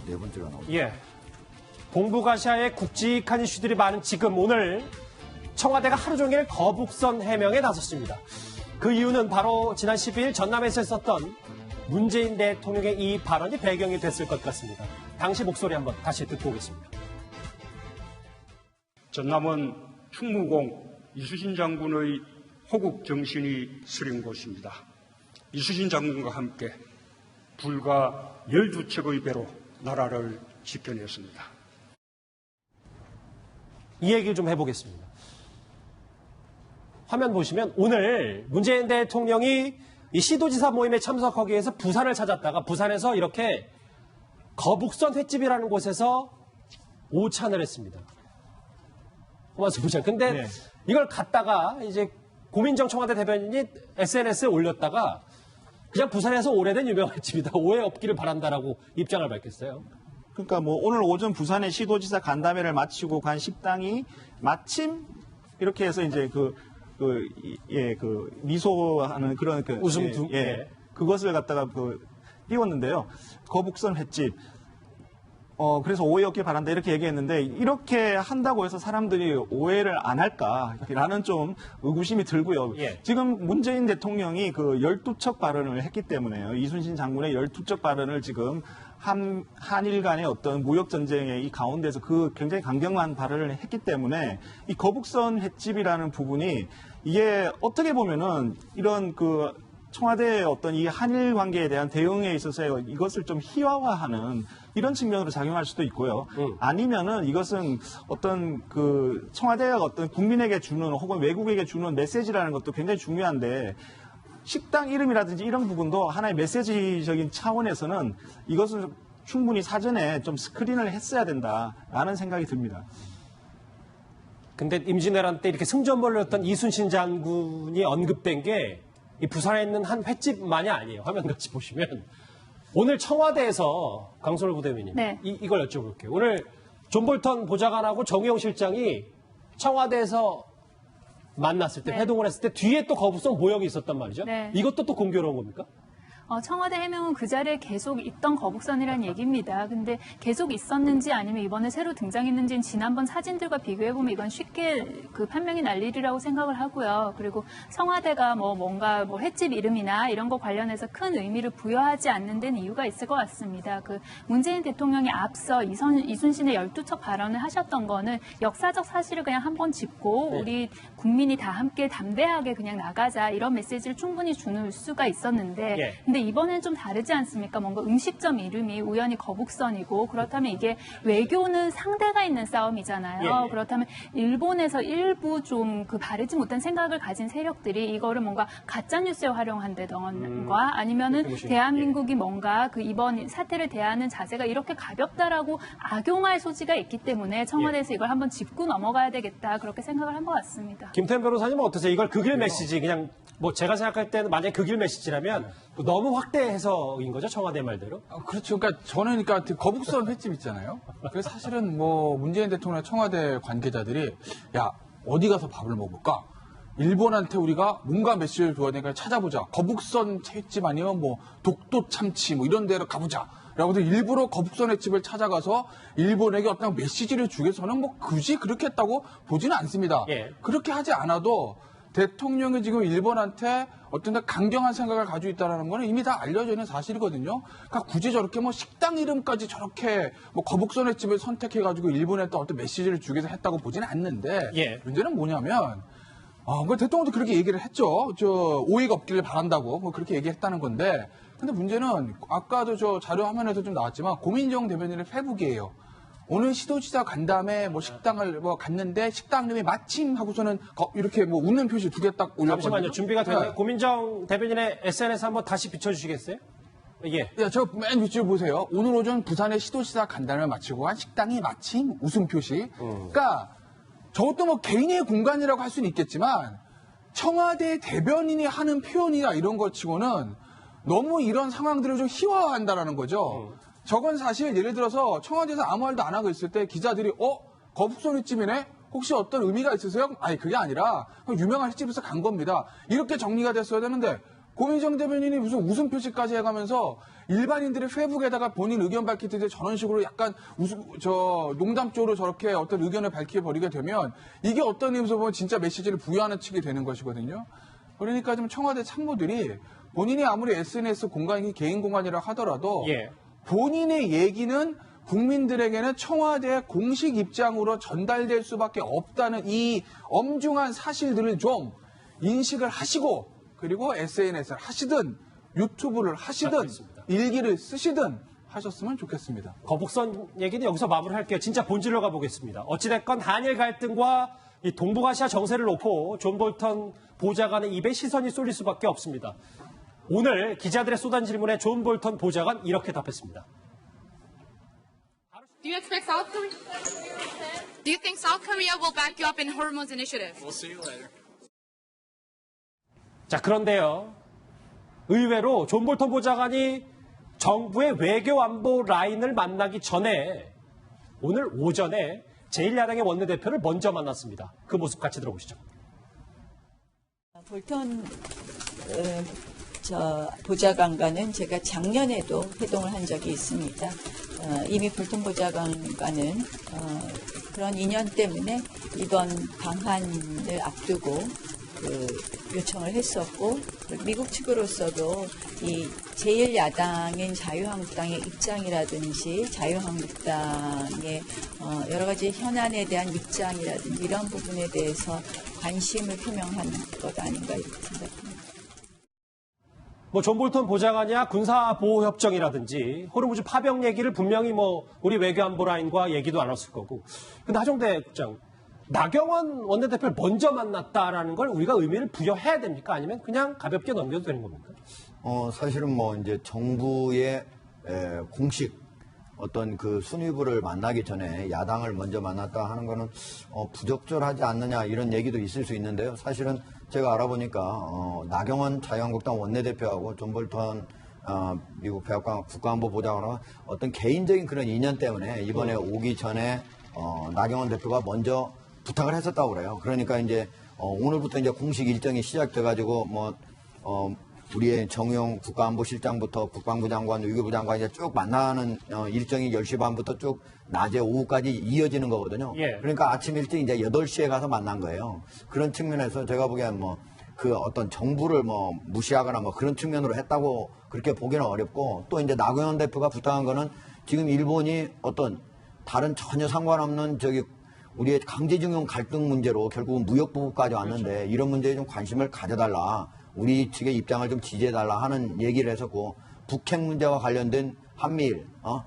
또네 번째가 나옵니다. 예. 동북아시아의 굵직한 이슈들이 많은 지금 오늘 청와대가 하루 종일 거북선 해명에 나섰습니다. 그 이유는 바로 지난 12일 전남에서 했었던 문재인 대통령의 이 발언이 배경이 됐을 것 같습니다. 당시 목소리 한번 다시 듣고 오겠습니다. 전남은 충무공 이수진 장군의 호국 정신이 스린 곳입니다. 이수진 장군과 함께 불과 12척의 배로 나라를 지켜냈습니다. 이 얘기를 좀 해보겠습니다. 화면 보시면 오늘 문재인 대통령이 이 시도지사 모임에 참석하기 위해서 부산을 찾았다가 부산에서 이렇게 거북선 횟집이라는 곳에서 오찬을 했습니다. 고맙습 보자. 근데 네. 이걸 갖다가 이제 고민정 청와대 대변인이 SNS에 올렸다가 그냥 부산에서 오래된 유명한 집이다. 오해 없기를 바란다라고 입장을 밝혔어요. 그러니까 뭐 오늘 오전 부산의 시도지사 간담회를 마치고 간 식당이 마침 이렇게 해서 이제 그, 그, 이- 예, 그, 미소하는 그런 그. 웃음 예, 두- 예. 예. 그것을 갖다가 그, 띄웠는데요. 거북선 횟집. 어, 그래서 오해 없길 바란다 이렇게 얘기했는데 이렇게 한다고 해서 사람들이 오해를 안 할까라는 좀 의구심이 들고요. 예. 지금 문재인 대통령이 그 12척 발언을 했기 때문에요. 이순신 장군의 12척 발언을 지금 한, 한일 간의 어떤 무역 전쟁의 이 가운데서 그 굉장히 강경한 발언을 했기 때문에 이 거북선 횟집이라는 부분이 이게 어떻게 보면은 이런 그 청와대의 어떤 이 한일 관계에 대한 대응에 있어서 이것을 좀 희화화하는 이런 측면으로 작용할 수도 있고요. 음. 아니면은 이것은 어떤 그 청와대가 어떤 국민에게 주는 혹은 외국에게 주는 메시지라는 것도 굉장히 중요한데 식당 이름이라든지 이런 부분도 하나의 메시지적인 차원에서는 이것을 충분히 사전에 좀 스크린을 했어야 된다라는 생각이 듭니다. 근데 임진왜란 때 이렇게 승전벌렸던 이순신 장군이 언급된 게 이 부산에 있는 한 횟집만이 아니에요. 화면 같이 보시면 오늘 청와대에서 강솔 부대변인 네. 이, 이걸 여쭤볼게요. 오늘 존 볼턴 보좌관하고 정의용 실장이 청와대에서 만났을 때 네. 회동을 했을 때 뒤에 또 거북선 모형이 있었단 말이죠. 네. 이것도 또 공교로운 겁니까? 어, 청와대 해명은 그 자리에 계속 있던 거북선이라는 얘기입니다. 근데 계속 있었는지 아니면 이번에 새로 등장했는지는 지난번 사진들과 비교해보면 이건 쉽게 그 판명이 날 일이라고 생각을 하고요. 그리고 청와대가 뭐 뭔가 뭐 횟집 이름이나 이런 거 관련해서 큰 의미를 부여하지 않는 데는 이유가 있을 것 같습니다. 그 문재인 대통령이 앞서 이선, 이순신의 12척 발언을 하셨던 거는 역사적 사실을 그냥 한번 짚고 네. 우리 국민이 다 함께 담대하게 그냥 나가자 이런 메시지를 충분히 주는 수가 있었는데 예. 근데 이번엔 좀 다르지 않습니까? 뭔가 음식점 이름이 우연히 거북선이고 그렇다면 이게 외교는 상대가 있는 싸움이잖아요. 예, 예. 그렇다면 일본에서 일부 좀 그 바르지 못한 생각을 가진 세력들이 이거를 뭔가 가짜 뉴스에 활용한다던가 아니면은 그렇게 보시면, 대한민국이 뭔가 그 이번 사태를 대하는 자세가 이렇게 가볍다라고 악용할 소지가 있기 때문에 청와대에서 예. 이걸 한번 짚고 넘어가야 되겠다 그렇게 생각을 한 것 같습니다. 김태현 변호사님은 어떠세요? 이걸 극일 메시지 그냥 뭐 제가 생각할 때는 만약에 극일 메시지라면 너무 확대 해석인 거죠 청와대 말대로? 아, 그렇죠. 그러니까 저는 그러니까 그 거북선 횟집 있잖아요. 그래서 사실은 뭐 문재인 대통령 청와대 관계자들이 야 어디 가서 밥을 먹을까? 일본한테 우리가 뭔가 메시지를 줘야 되니까 찾아보자. 거북선 횟집 아니면 뭐 독도 참치 뭐 이런 데로 가보자. 라고도 일부러 거북선 횟집을 찾아가서 일본에게 어떤 메시지를 주기 위해서는 뭐 굳이 그렇게 했다고 보지는 않습니다. 예. 그렇게 하지 않아도 대통령이 지금 일본한테 어떤 강경한 생각을 가지고 있다는 거는 이미 다 알려져 있는 사실이거든요. 그러니까 굳이 저렇게 뭐 식당 이름까지 저렇게 뭐 거북선의 집을 선택해가지고 일본에 또 어떤 메시지를 주기 위해서 했다고 보지는 않는데 예. 문제는 뭐냐면 아, 그 대통령도 그렇게 얘기를 했죠. 저 오해가 없기를 바란다고 뭐 그렇게 얘기했다는 건데 근데 문제는 아까도 저 자료 화면에서 좀 나왔지만 고민정 대변인의 페북이에요. 오늘 시도지사 간담회 뭐 식당을 뭐 갔는데 식당 이름이 마침 하고서는 거- 이렇게 뭐 웃는 표시 두 개 딱 올렸거든요. 잠시만요. 준비가 됐나요? 네. 고민정 대변인의 SNS 한번 다시 비춰주시겠어요? 예. 야, 저맨 위쪽을 보세요. 오늘 오전 부산의 시도지사 간담회를 마치고 간 식당이 마침 웃음 표시. 그러니까 저것도 뭐 개인의 공간이라고 할 수는 있겠지만 청와대 대변인이 하는 표현이나 이런 것 치고는 너무 이런 상황들을 좀 희화화한다라는 거죠. 저건 사실 예를 들어서 청와대에서 아무 말도 안 하고 있을 때 기자들이 어 거북선 횟집이네 혹시 어떤 의미가 있으세요? 아니 그게 아니라 유명한 횟집에서 간 겁니다. 이렇게 정리가 됐어야 되는데 고민정 대변인이 무슨 웃음 표시까지 해가면서 일반인들의 페북에다가 본인 의견 밝힐 때 저런 식으로 약간 웃음, 저 농담적으로 저렇게 어떤 의견을 밝혀버리게 되면 이게 어떤 의미에서 보면 진짜 메시지를 부여하는 측이 되는 것이거든요. 그러니까 좀 청와대 참모들이 본인이 아무리 SNS 공간이 개인 공간이라 하더라도 예. 본인의 얘기는 국민들에게는 청와대 공식 입장으로 전달될 수밖에 없다는 이 엄중한 사실들을 좀 인식을 하시고 그리고 SNS를 하시든 유튜브를 하시든. 일기를 쓰시든 하셨으면 좋겠습니다. 거북선 얘기는 여기서 마무리할게요. 진짜 본질로 가보겠습니다. 어찌됐건 한일 갈등과 이 동북아시아 정세를 놓고 존 볼턴 보좌관의 입에 시선이 쏠릴 수밖에 없습니다. 오늘 기자들의 쏟아진 질문에 존 볼턴 보좌관 이렇게 답했습니다. Do you expect South Korea? Do you think South Korea will back you up in Hormuz initiative? 자, 그런데요. 의외로 존 볼턴 보좌관이 정부의 외교 안보 라인을 만나기 전에 오늘 오전에 제1야당의 원내대표를 먼저 만났습니다. 그 모습 같이 들어보시죠. 볼턴 어, 저 보좌관과는 제가 작년에도 회동을 한 적이 있습니다. 어, 이미 볼턴 보좌관과는 어, 그런 인연 때문에 이번 방한을 앞두고 그 요청을 했었고 미국 측으로서도 이 제1야당인 자유한국당의 입장이라든지 자유한국당의 어, 여러 가지 현안에 대한 입장이라든지 이런 부분에 대해서 관심을 표명한 것 아닌가 이렇게 생각합니다. 뭐존 볼턴 보좌관이야 군사 보호 협정이라든지 호르무즈 파병 얘기를 분명히 뭐 우리 외교안보 라인과 얘기도 나눴을 거고. 근데 하정대 국장 나경원 원내대표를 먼저 만났다라는 걸 우리가 의미를 부여해야 됩니까? 아니면 그냥 가볍게 넘겨도 되는 겁니까? 어, 사실은 뭐 이제 정부의 에, 공식 어떤 그 순위부를 만나기 전에 야당을 먼저 만났다 하는 거는 어, 부적절하지 않느냐 이런 얘기도 있을 수 있는데요. 사실은 제가 알아보니까 어, 나경원 자유한국당 원내대표하고 존 볼턴 어, 미국 백악관 국가안보 보좌관과 어떤 개인적인 그런 인연 때문에 이번에 오기 전에 어, 나경원 대표가 먼저 부탁을 했었다고 그래요. 그러니까 이제 어, 오늘부터 이제 공식 일정이 시작돼가지고 뭐 어, 우리의 정용 국가안보실장부터 국방부 장관, 외교부 장관 이제 쭉 만나는 어, 일정이 10시 반부터 쭉 낮에 오후까지 이어지는 거거든요. 예. 그러니까 아침 일찍 이제 8시에 가서 만난 거예요. 그런 측면에서 제가 보기엔 뭐 그 어떤 정부를 뭐 무시하거나 뭐 그런 측면으로 했다고 그렇게 보기는 어렵고 또 이제 나경원 대표가 부탁한 거는 지금 일본이 어떤 다른 전혀 상관없는 저기 우리의 강제징용 갈등 문제로 결국은 무역 부부까지 왔는데 이런 문제에 좀 관심을 가져달라. 우리 측의 입장을 좀 지지해달라 하는 얘기를 했었고 북핵 문제와 관련된 한미일, 어?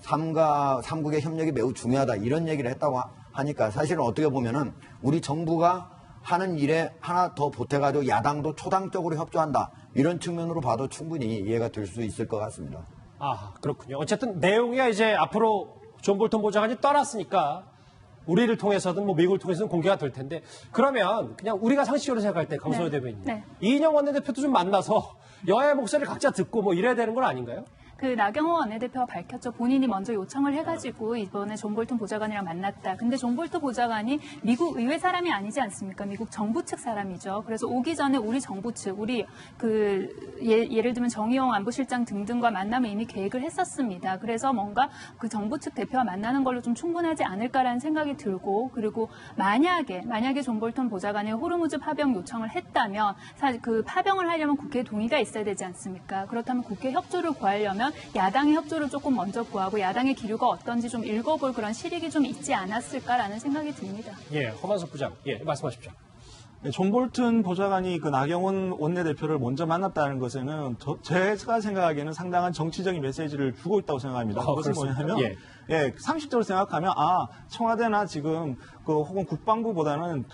삼가, 삼국의 협력이 매우 중요하다. 이런 얘기를 했다고 하- 하니까 사실은 어떻게 보면은 우리 정부가 하는 일에 하나 더 보태가지고 야당도 초당적으로 협조한다. 이런 측면으로 봐도 충분히 이해가 될 수 있을 것 같습니다. 아, 그렇군요. 어쨌든 내용이 이제 앞으로 존 볼턴 보좌관이 떠났으니까 우리를 통해서든 뭐 미국을 통해서든 공개가 될 텐데 그러면 그냥 우리가 상식적으로 생각할 때 강소호 네. 대변인 네. 이인영 원내대표도 좀 만나서 여야의 목소리를 각자 듣고 뭐 이래야 되는 건 아닌가요? 그 나경원 원내대표가 밝혔죠. 본인이 먼저 요청을 해가지고 이번에 존 볼턴 보좌관이랑 만났다. 근데 존 볼턴 보좌관이 미국 의회 사람이 아니지 않습니까? 미국 정부 측 사람이죠. 그래서 오기 전에 우리 정부 측, 우리 그 예, 를 들면 정의용 안보실장 등등과 만남을 이미 계획을 했었습니다. 그래서 뭔가 그 정부 측 대표와 만나는 걸로 좀 충분하지 않을까라는 생각이 들고 그리고 만약에 만약에 존 볼턴 보좌관이 호르무즈 파병 요청을 했다면 사실 그 파병을 하려면 국회 동의가 있어야 되지 않습니까? 그렇다면 국회 협조를 구하려면 야당의 협조를 조금 먼저 구하고 야당의 기류가 어떤지 좀 읽어볼 그런 실익이 좀 있지 않았을까라는 생각이 듭니다. 예, 허만석 부장. 예, 말씀하십시오. 네, 존 볼튼 보좌관이 그 나경원 원내대표를 먼저 만났다는 것에는 저- 제가 생각하기에는 상당한 정치적인 메시지를 주고 있다고 생각합니다. 아, 그것은 그렇습니까? 뭐냐면 예. 예, 상식적으로 생각하면 아 청와대나 지금 그 혹은 국방부보다는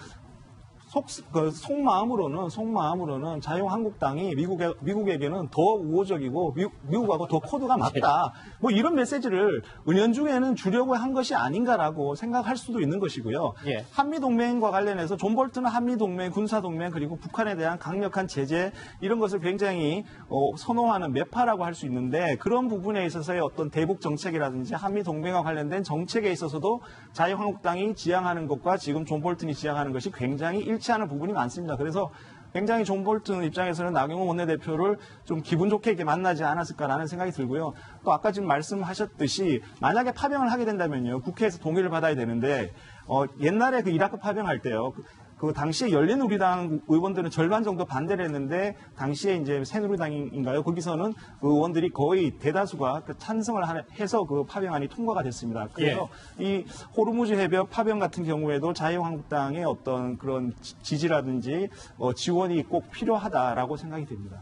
속, 그 속마음으로는 속마음으로는 자유한국당이 미국에 미국에게는 더 우호적이고 미국, 미국하고 더 코드가 맞다. 뭐 이런 메시지를 은연중에는 주려고 한 것이 아닌가라고 생각할 수도 있는 것이고요. 예. 한미 동맹과 관련해서 존 볼트는 한미 동맹, 군사 동맹 그리고 북한에 대한 강력한 제재 이런 것을 굉장히 어, 선호하는 매파라고 할 수 있는데 그런 부분에 있어서의 어떤 대북 정책이라든지 한미 동맹과 관련된 정책에 있어서도 자유한국당이 지향하는 것과 지금 존 볼튼이 지향하는 것이 굉장히 일 치하는 부분이 많습니다. 그래서 굉장히 존 볼튼 입장에서는 나경원 원내대표를 좀 기분 좋게 이렇게 만나지 않았을까라는 생각이 들고요. 또 아까 지금 말씀하셨듯이 만약에 파병을 하게 된다면요. 국회에서 동의를 받아야 되는데 어, 옛날에 그 이라크 파병할 때요. 그, 그 당시에 열린우리당 의원들은 절반 정도 반대를 했는데 당시에 이제 새누리당인가요? 거기서는 그 의원들이 거의 대다수가 그 찬성을 하- 해서 그 파병안이 통과가 됐습니다. 그래서 이 호르무즈 해협 파병 같은 경우에도 자유한국당의 어떤 그런 지- 지지라든지 어, 지원이 꼭 필요하다라고 생각이 됩니다.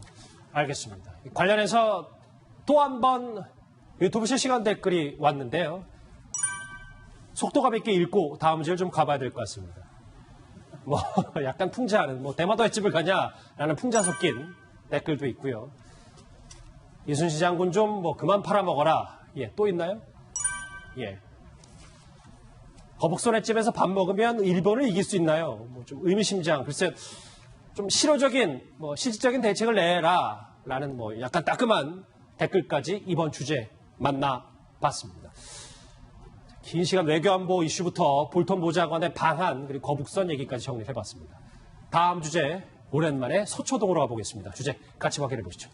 알겠습니다. 관련해서 또 한 번 유튜브 실시간 댓글이 왔는데요. 속도감 있게 읽고 다음 주를 좀 가봐야 될 것 같습니다. 뭐 약간 풍자하는 뭐 대마도 횟집을 가냐라는 풍자 섞인 댓글도 있고요. 이순신 장군 좀 뭐 그만 팔아먹어라. 예, 또 있나요? 예. 거북선 횟집에서 밥 먹으면 일본을 이길 수 있나요? 뭐 좀 의미심장. 글쎄 좀 실효적인 뭐 실질적인 대책을 내라 라는 뭐 약간 따끔한 댓글까지 이번 주제 만나봤습니다. 긴 시간 외교안보 이슈부터 볼턴 보좌관의 방한 그리고 거북선 얘기까지 정리해봤습니다. 다음 주제 오랜만에 서초동으로 가보겠습니다. 주제 같이 확인해 보시죠.